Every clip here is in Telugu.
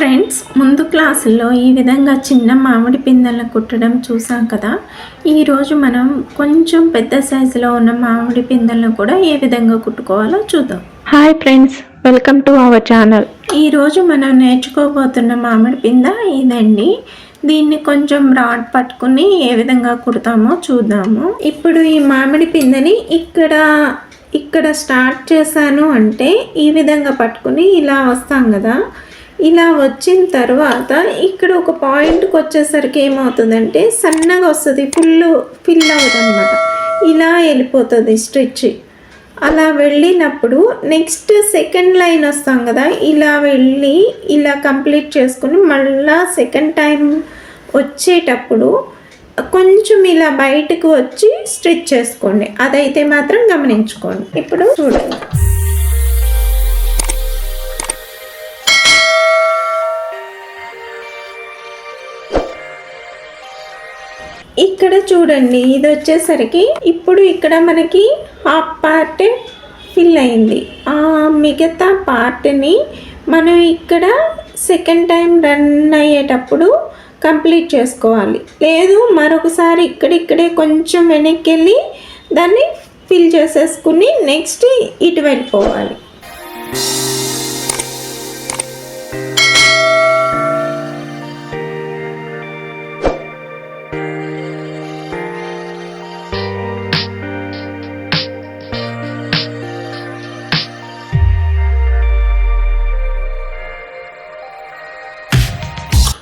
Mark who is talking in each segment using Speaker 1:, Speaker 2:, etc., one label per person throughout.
Speaker 1: ఫ్రెండ్స్ ముందు క్లాసుల్లో ఈ విధంగా చిన్న మామిడి పిందెలను కుట్టడం చూసాం కదా. ఈరోజు మనం కొంచెం పెద్ద సైజులో ఉన్న మామిడి పిందెలను కూడా ఏ విధంగా కుట్టుకోవాలో చూద్దాం.
Speaker 2: Hi friends welcome to our channel
Speaker 1: ఈరోజు మనం నేర్చుకోబోతున్న మామిడి పింద ఇదండి. దీన్ని కొంచెం రాడ్ పట్టుకుని ఏ విధంగా కుడతామో చూద్దాము. ఇప్పుడు ఈ మామిడి పిందని ఇక్కడ ఇక్కడ స్టార్ట్ చేశాను అంటే ఈ విధంగా పట్టుకుని ఇలా వస్తాం కదా. ఇలా వచ్చిన తర్వాత ఇక్కడ ఒక పాయింట్కి వచ్చేసరికి ఏమవుతుందంటే సన్నగా వస్తుంది ఫుల్ ఫిల్ అవుతుంది ఇలా వెళ్ళిపోతుంది స్ట్రిచ్. అలా వెళ్ళినప్పుడు నెక్స్ట్ సెకండ్ లైన్ వస్తాం కదా ఇలా వెళ్ళి ఇలా కంప్లీట్ చేసుకుని మళ్ళా సెకండ్ టైం వచ్చేటప్పుడు కొంచెం ఇలా బయటకు వచ్చి స్టిచ్ చేసుకోండి. అదైతే మాత్రం గమనించుకోండి. ఇప్పుడు చూడండి. ఇక్కడ చూడండి ఇది వచ్చేసరికి ఇప్పుడు ఇక్కడ మనకి హాఫ్ పార్ట్ ఫిల్ అయింది. ఆ మిగతా పార్ట్ని మనం ఇక్కడ సెకండ్ టైం రన్ అయ్యేటప్పుడు కంప్లీట్ చేసుకోవాలి. లేదు మరొకసారి ఇక్కడిక్కడే కొంచెం వెనక్కి వెళ్ళి దాన్ని ఫిల్ చేసేసుకుని నెక్స్ట్ ఇటు వెళ్ళిపోవాలి.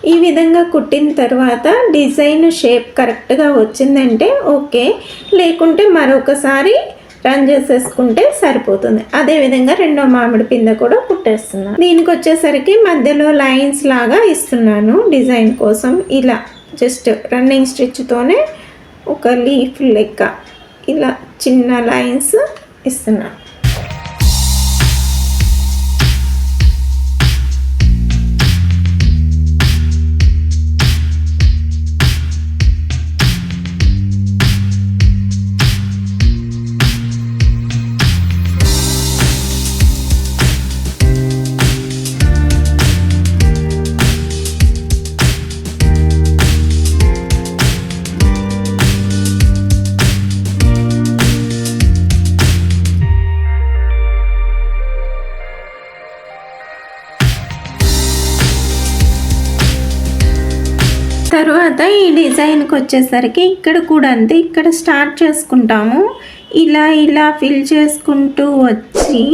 Speaker 1: ఈ విధంగా కుట్టిన తర్వాత డిజైన్ షేప్ కరెక్ట్గా వచ్చిందంటే ఓకే. లేకుంటే మరొకసారి రన్ చేసేసుకుంటే సరిపోతుంది. అదేవిధంగా రెండో మామిడి పిందె కూడా కుట్టేస్తున్నాను దీనికి వచ్చేసరికి మధ్యలో లైన్స్ లాగా ఇస్తున్నాను డిజైన్ కోసం. ఇలా జస్ట్ రన్నింగ్ స్టిచ్తోనే ఒక లీఫ్ లెక్క ఇలా చిన్న లైన్స్ ఇస్తున్నాను డిజైన్కి వచ్చేసరికి ఇక్కడ కూడా అంతే. ఇక్కడ స్టార్ట్ చేసుకుంటాము. ఇలా ఇలా ఫిల్ చేసుకుంటూ వచ్చి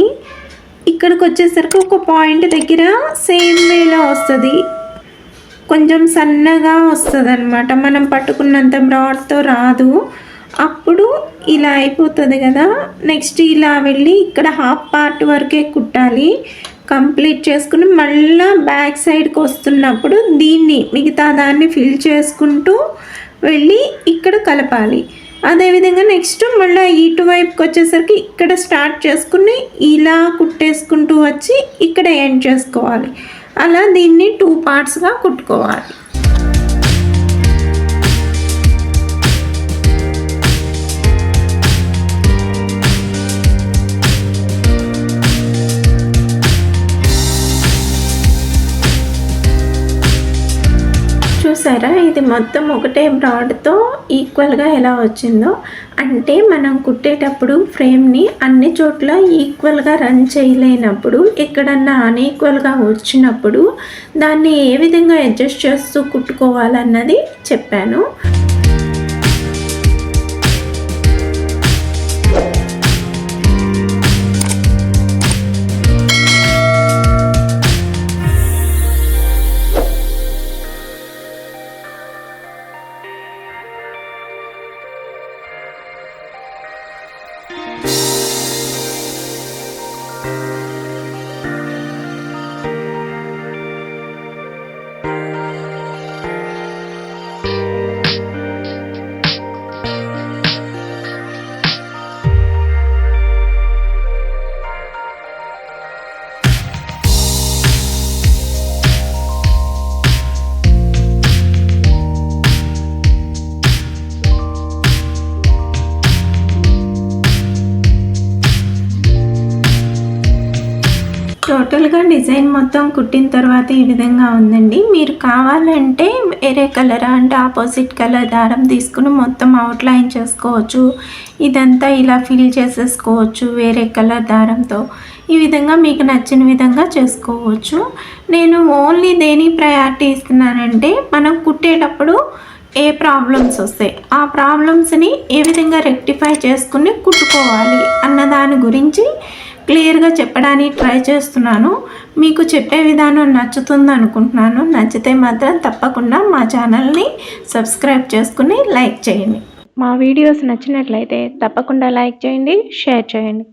Speaker 1: ఇక్కడికి వచ్చేసరికి ఒక పాయింట్ దగ్గర సేమ్ వేలో వస్తుంది. కొంచెం సన్నగా వస్తుంది అనమాట మనం పట్టుకున్నంత బ్రాడ్తో రాదు. అప్పుడు ఇలా అయిపోతుంది కదా. నెక్స్ట్ ఇలా వెళ్ళి ఇక్కడ హాఫ్ పార్ట్ వరకే కుట్టాలి. కంప్లీట్ చేసుకుని మళ్ళీ బ్యాక్ సైడ్కి వస్తున్నప్పుడు దీన్ని మిగతా దాన్ని ఫిల్ చేసుకుంటూ వెళ్ళి ఇక్కడ కలపాలి. అదేవిధంగా నెక్స్ట్ మళ్ళీ ఇటువైపుకి వచ్చేసరికి ఇక్కడ స్టార్ట్ చేసుకుని ఇలా కుట్టేసుకుంటూ వచ్చి ఇక్కడ ఎండ్ చేసుకోవాలి. అలా దీన్ని టూ పార్ట్స్గా కుట్టుకోవాలి. చూసారా? ఇది మొత్తం ఒకటే బ్రాడ్తో ఈక్వల్గా ఎలా వచ్చిందో. అంటే మనం కుట్టేటప్పుడు ఫ్రేమ్ని అన్ని చోట్ల ఈక్వల్గా రన్ చేయలేనప్పుడు ఎక్కడన్నా అన్ఈక్వల్గా వచ్చినప్పుడు దాన్ని ఏ విధంగా అడ్జస్ట్ చేస్తూ కుట్టుకోవాలన్నది చెప్పాను. thank you టోటల్గా డిజైన్ మొత్తం కుట్టిన తర్వాత ఈ విధంగా ఉందండి. మీరు కావాలంటే వేరే కలర్ అంటే ఆపోజిట్ కలర్ దారం తీసుకుని మొత్తం అవుట్లైన్ చేసుకోవచ్చు. ఇదంతా ఇలా ఫిల్ చేసేసుకోవచ్చు వేరే కలర్ దారంతో. ఈ విధంగా మీకు నచ్చిన విధంగా చేసుకోవచ్చు. నేను ఓన్లీ దేని ప్రయారిటీ ఇస్తున్నానంటే మనం కుట్టేటప్పుడు ఏ ప్రాబ్లమ్స్ వస్తాయి ఆ ప్రాబ్లమ్స్ని ఏ విధంగా రెక్టిఫై చేసుకుని కుట్టుకోవాలి అన్న దాని గురించి క్లియర్గా చెప్పడానికి ట్రై చేస్తున్నాను. మీకు చెప్పే విధానం నచ్చుతుంది అనుకుంటున్నాను. నచ్చితే మాత్రం తప్పకుండా మా ఛానల్ని సబ్స్క్రైబ్ చేసుకుని లైక్ చేయండి.
Speaker 2: మా వీడియోస్ నచ్చినట్లయితే తప్పకుండా లైక్ చేయండి షేర్ చేయండి.